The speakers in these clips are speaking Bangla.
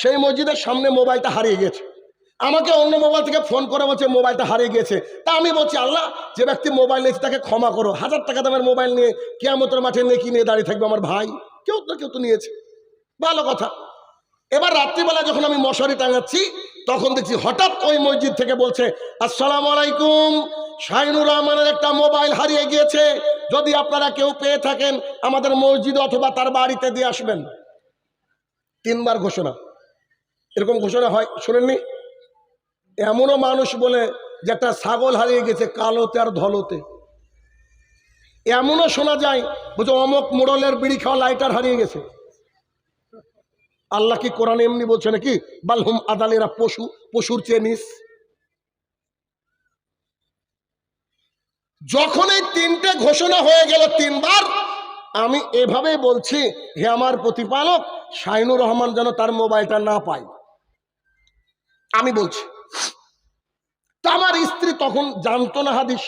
সেই মসজিদের সামনে মোবাইলটা হারিয়ে গেছে। আমাকে অন্য মোবাইল থেকে ফোন করে বলছে, মোবাইলটা হারিয়ে গিয়েছে তা আমি বলছি, আল্লাহ, যে ব্যক্তি মোবাইল নিয়েছে তাকে ক্ষমা করো। হাজার টাকা দামের মোবাইল নিয়ে কেয়ামতের মাঠে নেকি নিয়ে দাঁড়িয়ে থাকবে আমার ভাই? কেউ তো কেউ তো নিয়েছে। ভালো কথা। এবার রাত্রিবেলা যখন আমি মশারি টাঙাচ্ছি, তখন দেখছি হঠাৎ ওই মসজিদ থেকে বলছে, আসসালাম আলাইকুম, শাহিনুর রহমানের একটা মোবাইল হারিয়ে গিয়েছে। যদি আপনারা কেউ পেয়ে থাকেন আমাদের মসজিদ অথবা তার বাড়িতে দিয়ে আসবেন। তিনবার ঘোষণা। এরকম ঘোষণা হয়, শোনেননি? এমনও মানুষ বলে যে একটা ছাগল হারিয়ে গেছে কালোতে আর ধলোতে। এমনও শোনা যায়, বুঝো, অমক মোড়লের বিড়ি খাওয়া লাইটার হারিয়ে গেছে। আল্লাহ কি কোরআন এমনি বলছে নাকি? বালহুম আদালেরা পশু, পশুর চেয়ে যখন এই তিনটে ঘোষণা হয়ে গেল তিনবার, আমি এভাবেই বলছি, হে আমার প্রতিপালক শাহিনুর রহমান যেন তার মোবাইলটা না পায়। আমি বলছি। তা আমার স্ত্রী তখন জানতো না হাদিস।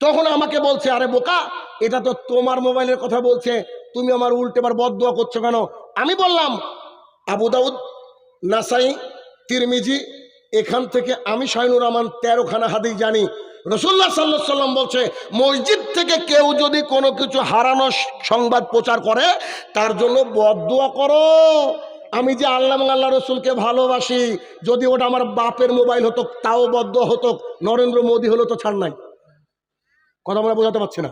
তখন আমাকে বলছে, আরে বোকা, এটা তো তোমার মোবাইলের কথা বলছে। তুমি আমার উল্টেবার বদুয়া করছ কেন? আমি বললাম, আবু দাউদ, নাসাই, তিরমিজি, এখান থেকে আমি শাহিনুর রহমান তেরোখানা হাদিস জানি। রসুল্লাহ সাল্লাহ সাল্লাম বলছে, মসজিদ থেকে কেউ যদি কোনো কিছু হারানো সংবাদ প্রচার করে, তার জন্য বদুয়া করো। আমি যে আল্লাহ আল্লাহ রসুলকে ভালোবাসি, যদি ওটা আমার বাপের মোবাইল হতো, তাও বদ্ধ হতো, নরেন্দ্র মোদী হলো তো ছাড় নাই। কথা আমরা বোঝাতে পারছি না।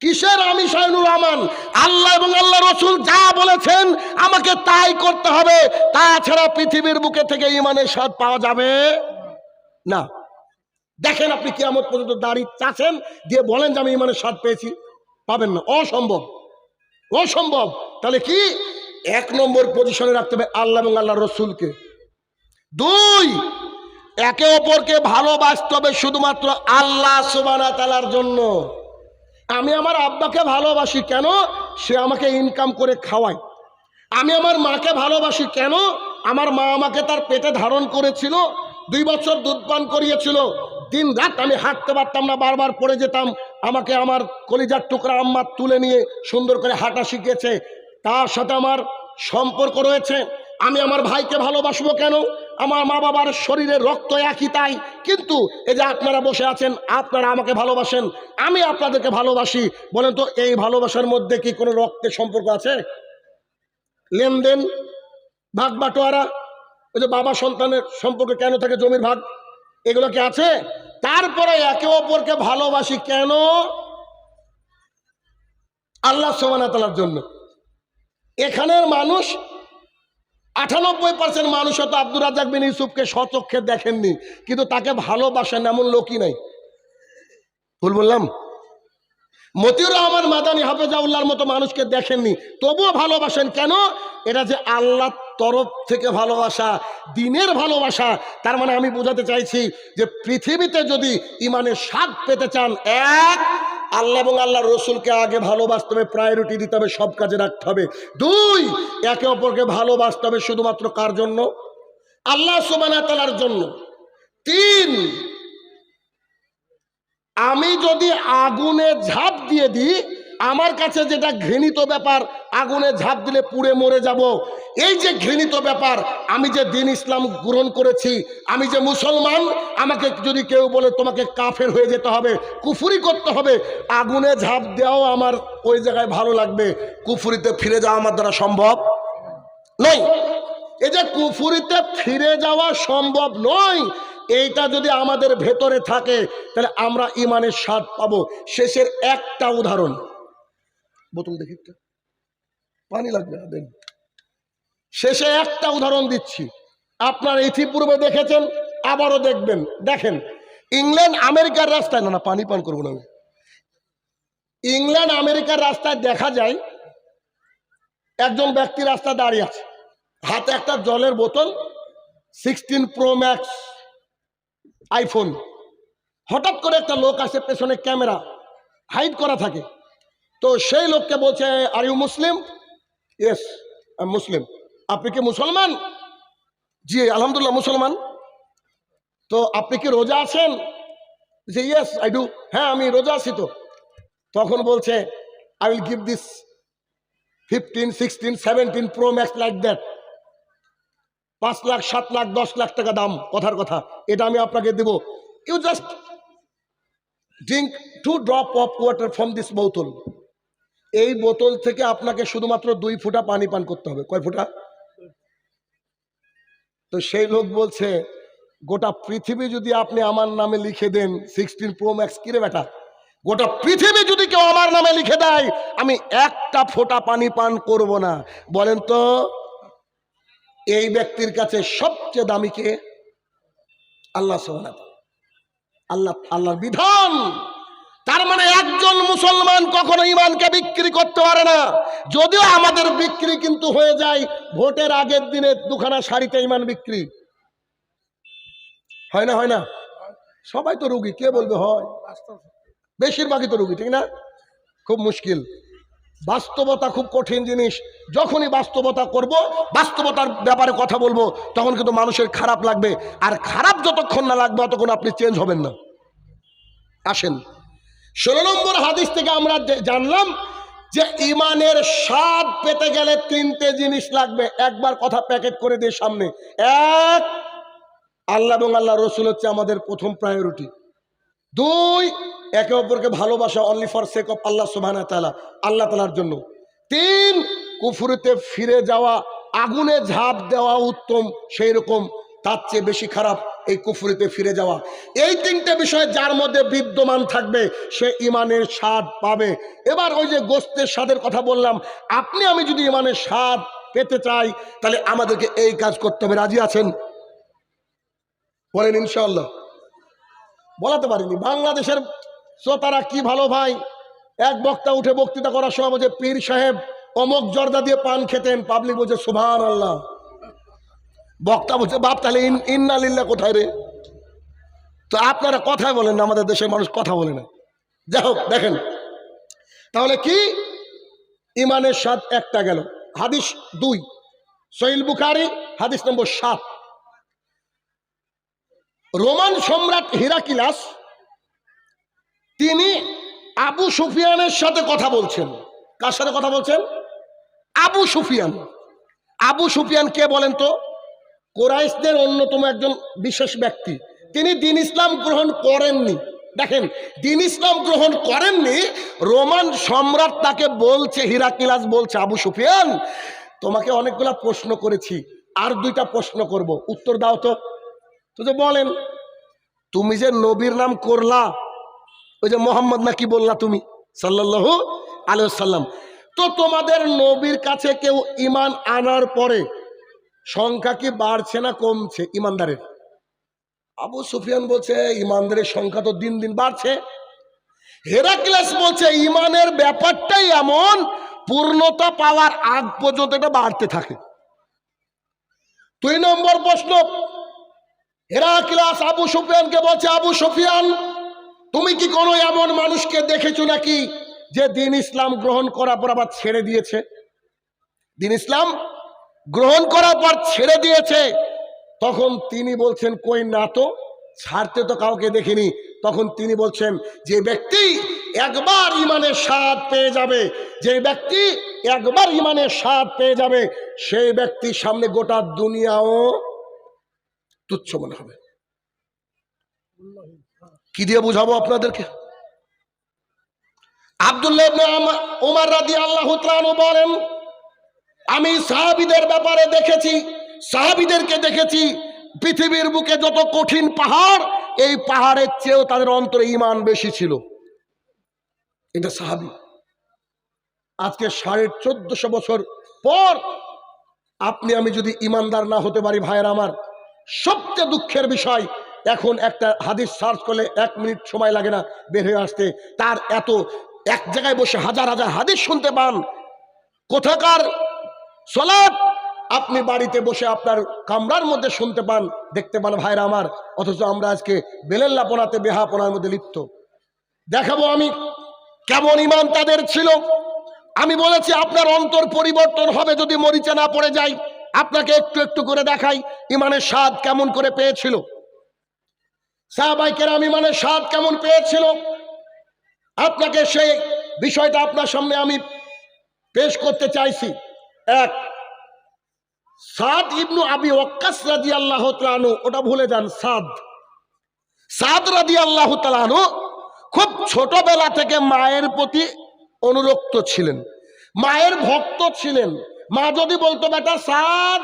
কিসের আমি শাহিনুর রহমান? আল্লাহ এবং আল্লাহ রসুল যা বলেছেন, আমাকে তাই করতে হবে। তাছাড়া পৃথিবীর বুকে থেকে ইমানের স্বাদ পাওয়া যাবে না। দেখেন আপনি কিয়ামত পর্যন্ত দাড়ি চাচ্ছেন দিয়ে বলেন যে আমি ইমানের স্বাদ পেয়েছি। পাবেন না। অসম্ভব। অসম্ভব। তাহলে কি? এক নম্বর পজিশনে রাখতে হবে আল্লাহ এবং আল্লাহ রসুলকে। দুই, একে অপরকে ভালোবাসতে হবে শুধুমাত্র আল্লাহ সুবানা তালার জন্য। আমি আমার আব্বাকে ভালোবাসি কেন? সে আমাকে ইনকাম করে খাওয়ায়। আমি আমার মাকে ভালোবাসি কেন? আমার মা আমাকে তার পেটে ধারণ করেছিল, দুই বছর দুধ পান করিয়েছিল। দিন রাত আমি হাঁটতে পারতাম না, বারবার পড়ে যেতাম। আমাকে আমার কলিজার টুকরা আম্মা তুলে নিয়ে সুন্দর করে হাঁটা শিখিয়েছে। তার সাথে আমার সম্পর্ক রয়েছে। আমি আমার ভাইকে ভালোবাসবো কেন? আমার মা বাবার শরীরে রক্ত একই তাই। কিন্তু এই যে আপনারা বসে আছেন, আপনারা আমাকে ভালোবাসেন, আমি আপনাদেরকে ভালোবাসি। বলেন তো, এই ভালোবাসার মধ্যে কি কোনো রক্তের সম্পর্ক আছে? লেনদেন, ভাগ বাটোয়ারা, ওই যে বাবা সন্তানের সম্পর্কে কেন থাকে, জমির ভাগ, এগুলো কি আছে? তারপরে একে অপরকে ভালোবাসি কেন? আল্লাহ সোমানাতালার জন্য। এখানের মানুষ, আটানব্বই পার্সেন্ট মানুষ হয়তো আব্দুর রাজাক বিন ইউসুফকে সচক্ষে দেখেননি, কিন্তু তাকে ভালোবাসেন এমন লোকই নাই। ভুল বললাম? মতিউর রহমান মাদানী হাফেজাউল্লাহর মতো মানুষকে দেখেননি, তবুও ভালোবাসেন। কেন? এটা যে আল্লাহ তরফ থেকে ভালোবাসা, দিনের ভালোবাসা, তার মানে আমি বোঝাতে চাইছি যে পৃথিবীতে যদি ইমানের স্বাদ পেতে চান, এক আল্লাহ এবং আল্লাহ রসুলকে আগে ভালোবাসতে হবে প্রায়োরিটি দিতে হবে, সব কাজে রাখতে হবে। দুই, একে অপরকে ভালোবাসতে হবে শুধুমাত্র কার জন্য? আল্লাহ সুবানা তালার জন্য। তিন, আমি যদি আগুনে ঝাঁপ দিয়ে দিই, আমার কাছে যেটা ঘৃণিত ব্যাপার আগুনে ঝাঁপ দিলে পুড়ে মরে যাব। এই যে ঘৃণিত ব্যাপার, আমি যে দিন ইসলাম গ্রহণ করেছি, আমি যে মুসলমান, আমাকে যদি কেউ বলে তোমাকে কাফের হয়ে যেতে হবে, কুফুরি করতে হবে, আগুনে ঝাঁপ দেওয়াও আমার ওই জায়গায় ভালো লাগবে। কুফুরিতে ফিরে যাওয়া আমার দ্বারা সম্ভব নয়। এই যে কুফুরিতে ফিরে যাওয়া সম্ভব নয়, এইটা যদি আমাদের ভেতরে থাকে, তাহলে আমরা ইমানের স্বাদ পাবো। শেষের একটা উদাহরণ। বোতল দেখি। পানি লাগবে না, দেন। শেষে একটা উদাহরণ দিচ্ছি। আপনার ইতিপূর্বে দেখেছেন, আবারও দেখবেন। দেখেন, ইংল্যান্ড আমেরিকার রাস্তায় না না, পানি পান করব না আমি। ইংল্যান্ড আমেরিকার রাস্তায় দেখা যায়, একজন ব্যক্তি রাস্তায় দাঁড়িয়ে আছে। হাতে একটা জলের বোতল, সিক্সটিন প্রো ম্যাক্স আইফোন। হঠাৎ করে একটা লোক আসে, পেছনে ক্যামেরা হাইড করা থাকে। তো সেই লোককে বলছে আর ইউ মুসলিম ইয়েস মুসলিম আপনি কি মুসলমান? জি, আলহামদুলিল্লাহ, মুসলমান। তো আপনি কি রোজা আছেন? যে ইয়েস আই ডু হ্যাঁ আমি রোজা আছি তো। তখন বলছে I will give this fifteen sixteen seventeen pro max like that পাঁচ লাখ, সাত লাখ, দশ লাখ টাকা দাম, কথার কথা। এটা আমি আপনাকে দেব। You just drink two drop of water from this বোতল এই বোতল থেকে আপনাকে শুধুমাত্র দুই ফুটা পানি পান করতে হবে। কয় ফুটা? তো সেই লোক বলছে, গোটা পৃথিবী যদি আপনি আমার নামে লিখে দেন সিক্সটিন প্রো ম্যাক্স কিরে বেটা? গোটা পৃথিবী যদি কেউ আমার নামে লিখে দেয়, আমি একটা ফোঁটা পানি পান করব না। বলেন তো, এই ব্যক্তির কাছে সবচেয়ে দামি কে? আল্লাহ সোহানা আল্লাহ আল্লাহর বিধান। তার মানে একজন মুসলমান কখনো ইমানকে বিক্রি করতে পারে না। যদিও আমাদের বিক্রি কিন্তু হয়ে যায়, ভোটের আগের দিনে দুখানা শাড়িতে ইমান বিক্রি। হয় না হয় না? সবাই তো রুগী, কে বলবে হয়? বেশিরভাগই তো রুগী, ঠিক না? খুব মুশকিল। বাস্তবতা খুব কঠিন জিনিস। যখনই বাস্তবতা করব, বাস্তবতার ব্যাপারে কথা বলব, তখন কিন্তু মানুষের খারাপ লাগবে। আর খারাপ যতক্ষণ না লাগবে ততক্ষণ আপনি চেঞ্জ হবেন না। আসেন। ষোলো নম্বর হাদিস থেকে আমরা জানলাম যে ইমানের স্বাদ পেতে গেলে তিনটে জিনিস লাগবে। একবার কথা প্যাকেট করে দিয়ে সামনে। এক, আল্লাহ এবং আল্লাহ রসুল হচ্ছে আমাদের প্রথম প্রায়োরিটি দুই, একে অপরকে ভালোবাসা only for sake of Allah সুবাহ তালা আল্লাহ তালার জন্য। তিন, কুফুরিতে ফিরে যাওয়া, আগুনে ঝাঁপ দেওয়া উত্তম সেই রকম তার চেয়ে বেশি খারাপ। এই কুফুরিতে ফিরে যাওয়া। এই তিনটে বিষয় যার মধ্যে বিদ্যমান থাকবে, সে ইমানের স্বাদ পাবে। এবার ওই যে গোস্তের স্বাদের কথা বললাম, আপনি আমি যদি ইমানের স্বাদ পেতে চাই, তাহলে আমাদেরকে এই কাজ করতে হবে। রাজি আছেন? বলেন ইনশাল্লাহ বলাতে পারিনি। বাংলাদেশের শ্রোতারা কি ভালো ভাই? এক বক্তা উঠে বক্তৃতা করার সময় বলছে, পীর সাহেব অমক জর্দা দিয়ে পান খেতেন। পাবলিক বলছে সুভান আল্লাহ বক্তা বলছে, বাপ, তাহলে ইন- ইন্না লিল্লা কোথায় রে? তো আপনারা কথাই বলেন না, আমাদের দেশের মানুষ কথা বলে না। যাই হোক, দেখেন। তাহলে কি? ইমানের স্বাদ একটা গেল। হাদিস দুই। সহিল বুখারি, হাদিস নম্বর সাত। রোমান সম্রাট হিরাকিলাস, তিনি আবু সুফিয়ানের সাথে কথা বলছেন। কার সাথে কথা বলছেন? আবু সুফিয়ান। আবু সুফিয়ান কে বলেন তো? কোরাইশদের অন্যতম একজন বিশেষ ব্যক্তি। তিনি দিন ইসলাম গ্রহণ করেননি। দেখেন, দিন ইসলাম গ্রহণ করেননি, রোমান সম্রাট তাকে বলছে হিরাকিলাস বলছে, আবু সুফিয়ান, তোমাকে অনেকগুলা প্রশ্ন করেছি, আর দুইটা প্রশ্ন করব। উত্তর দাও তো। তো যে বলেন, তুমি যে নবীর নাম করলা, ওই যে মোহাম্মদ না কি বললা তুমি? সাল্লাল্লাহু আলাইহি সাল্লাম তো তোমাদের নবীর কাছে কেউ ইমান আনার পরে সংখ্যা কি বাড়ছে না কমছে ইমানদারের? আবু সুফিয়ান বলছে, ইমানদারের সংখ্যা তো দিন দিন বাড়ছে। হেরাক্লাস বলছে, ইমানের ব্যাপারটাই এমন, পূর্ণতা পাওয়ার আগ পর্যন্ত এটা বাড়তে থাকে। দুই নম্বর প্রশ্ন, হেরাক্লাস আবু সুফিয়ানকে বলছে, আবু সুফিয়ান, তুমি কি কোনো এমন মানুষকে দেখেছ নাকি, যে দিন ইসলাম গ্রহণ করার পর আবার ছেড়ে দিয়েছে? দিন ইসলাম গ্রহণ করার পর ছেড়ে দিয়েছে। তখন তিনি বলছেন, কই না তো, ছাড়তে তো কাউকে দেখিনি। তখন তিনি বলছেন, যে ব্যক্তি একবার ইমানের স্বাদ পেয়ে যাবে, যে ব্যক্তি একবার ইমানের স্বাদ পেয়ে যাবে, সেই ব্যক্তির সামনে গোটা দুনিয়াও তুচ্ছ মনে হবে। কি দিয়ে বুঝাবো আপনাদেরকে? আবদুল্লাহ ওমার রাদি আল্লাহ বলেন আমি সাহাবিদের ব্যাপারে দেখেছি, সাহাবিদেরকে দেখেছি, পৃথিবীর বুকে যত কঠিন পাহাড়, এই পাহাড়ের চেয়েও তাদের অন্তরে ইমান বেশি ছিল। এটা সাহাবি। আজকে সাড়ে চোদ্দশো বছর পর আপনি, আমি যদি ইমানদার না হতে পারি ভাইয়ের আমার, সবচেয়ে দুঃখের বিষয়, এখন একটা হাদিস সার্চ করলে এক মিনিট সময় লাগে না বের হয়ে আসতে, তার এত এক জায়গায় বসে হাজার হাজার হাদিস শুনতে পান, কোথাকার সলাপ আপনি বাড়িতে বসে আপনার কামরার মধ্যে শুনতে পান, দেখতে পান ভাইরা আমার, অথচ আমরা আজকে বেলেল্লাপনাতে বেহাপনার মধ্যে লিপ্ত। দেখাবো আমি কেমন ইমান তাদের ছিল। আমি বলেছি, আপনার অন্তর পরিবর্তন হবে যদি মরিচা না পড়ে যায়। আপনাকে একটু একটু করে দেখাই ইমানের স্বাদ কেমন করে পেয়েছিল। সাহাবাইকের আমি ইমানের স্বাদ কেমন পেয়েছিল। আপনাকে সেই বিষয়টা আপনার সামনে আমি পেশ করতে চাইছি। এক। সাদ ইবনু আবি ওয়াক্কাস রাজি আল্লাহ তালানু ওটা ভুলে যান, সাদ। সাদ রাজি আল্লাহ তালানু খুব ছোটবেলা থেকে মায়ের প্রতি অনুরক্ত ছিলেন। মায়ের ভক্ত ছিলেন। মা যদি বলতো, বেটা সাদ,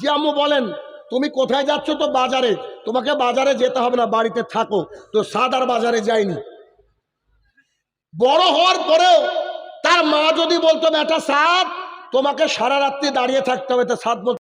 জিয়ামু বলেন, তুমি কোথায় যাচ্ছ তো বাজারে? তোমাকে বাজারে যেতে হবে না, বাড়িতে থাকো। তো সাদ আর বাজারে যায়নি। বড় হওয়ার পরেও তার মা যদি বলতো, বেটা সাদ তোমাকে সারা রাত্রি দাঁড়িয়ে থাকতে হবে তো সাত